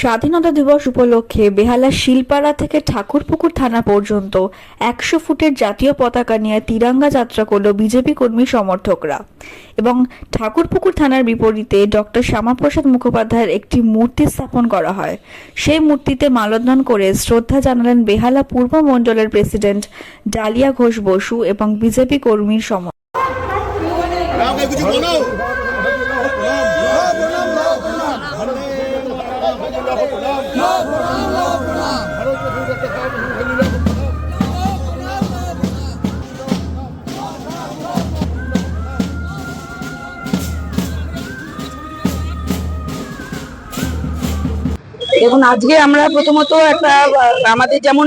স্বাধীনতা দিবস উপলক্ষে বেহালা শিলপাড়া থেকে ঠাকুরপুকুর থানা পর্যন্ত একশো ফুটের জাতীয় পতাকা নিয়ে তিরঙ্গা যাত্রা করল বিজেপি কর্মী সমর্থকরা। এবং ঠাকুরপুকুর থানার বিপরীতে ডক্টর শ্যামাপ্রসাদ মুখোপাধ্যায়ের একটি মূর্তি স্থাপন করা হয়। সেই মূর্তিতে মালদান করে শ্রদ্ধা জানালেন বেহালা পূর্ব মণ্ডলের প্রেসিডেন্ট ডালিয়া ঘোষ বসু এবং বিজেপি কর্মীর সম রামকে কিছু বলো। দেখুন, আজকে আমরা প্রথমত একটা আমাদের যেমন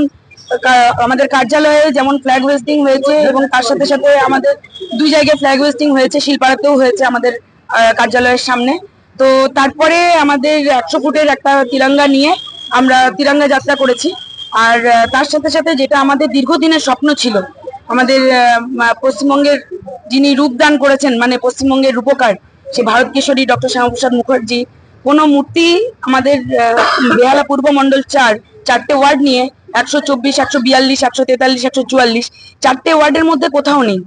আমাদের কার্যালয়ে যেমন ফ্ল্যাগ ওয়েস্টিং হয়েছে এবং তার সাথে সাথে আমাদের দুই জায়গায় ফ্ল্যাগ ওয়েস্টিং হয়েছে, শিলপাড়াতেও হয়েছে আমাদের কার্যালয়ের সামনে। তো তারপরে আমাদের একশো ফুটের একটা তিরঙ্গা নিয়ে আমরা তিরঙ্গা যাত্রা করেছি। আর তার সাথে সাথে যেটা আমাদের দীর্ঘদিনের স্বপ্ন ছিল, আমাদের পশ্চিমবঙ্গের যিনি রূপদান করেছেন মানে পশ্চিমবঙ্গের রূপকার, সে ভারত কিশোরী ডক্টর শ্যামাপ্রসাদ মুখার্জি, কোনো মূর্তি আমাদের বেহালা পূর্ব মণ্ডল চার, চারটে ওয়ার্ড নিয়ে একশো চব্বিশ, একশো বিয়াল্লিশ, একশো তেতাল্লিশ, একশো চুয়াল্লিশ, চারটে ওয়ার্ডের মধ্যে কোথাও নেই।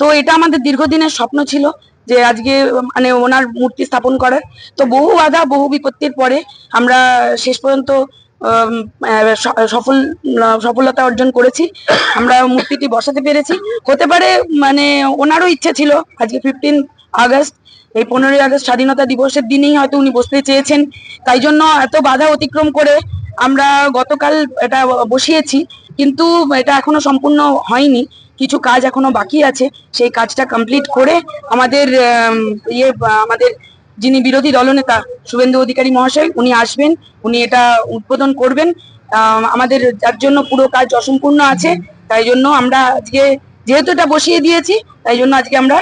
তো এটা আমাদের দীর্ঘদিনের স্বপ্ন ছিল। যে আজকে মানে ওনার মূর্তি স্থাপন করার তো বহু বাধা, বহু বিপত্তির পরে আমরা শেষ পর্যন্ত সফল, সফলতা অর্জন করেছি। আমরা মূর্তিটি বসাতে পেরেছি। হতে পারে মানে ওনারও ইচ্ছে ছিল আজকে ফিফটিন আগস্ট, এই পনেরোই আগস্ট স্বাধীনতা দিবসের দিনেই হয়তো উনি বসতে চেয়েছেন। তাই জন্য এত বাধা অতিক্রম করে আমরা গতকাল এটা বসিয়েছি। কিন্তু এটা এখনও সম্পূর্ণ হয়নি। কিছু কাজ এখনও বাকি আছে। সেই কাজটা কমপ্লিট করে আমাদের ইয়ে আমাদের যিনি বিরোধী দলনেতা শুভেন্দু অধিকারী মহাশয়, উনি আসবেন। উনি এটা উদ্বোধন করবেন। আমাদের যার জন্য পুরো কাজ অসম্পূর্ণ আছে, তাই জন্য আমরা আজকে যেহেতু এটা বসিয়ে দিয়েছি, তাই জন্য আজকে আমরা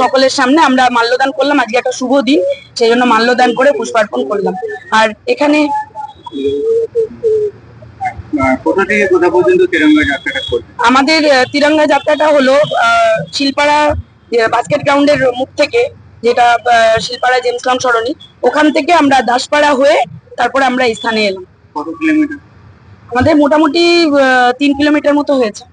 সকলের সামনে আমরা মাল্যদান করলাম। আজকে একটা শুভ দিন, সেই জন্য মাল্যদান করে পুষ্পার্পণ করলাম। আর এখানে কোথা থেকে কোথা পর্যন্ত তিরঙ্গা যাত্রাটা করবে? আমাদের তিরঙ্গা যাত্রাটা হলো শিলপাড়া বাস্কেট গ্রাউন্ডের মুখ থেকে যেটা শিলপাড়া জেমস লং সরণি। ওখান থেকে আমরা দাসপাড়া হয়ে তারপরে আমরা এই স্থানে এলাম। কত কিলোমিটার? আমাদের মোটামুটি তিন কিলোমিটার মতো হয়েছে।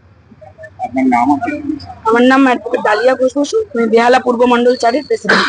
আমার নাম অ্যাডভোকেট ডালিয়া ঘোষ বসু আমি বেহালা পূর্ব মন্ডল চারের প্রেসিডেন্ট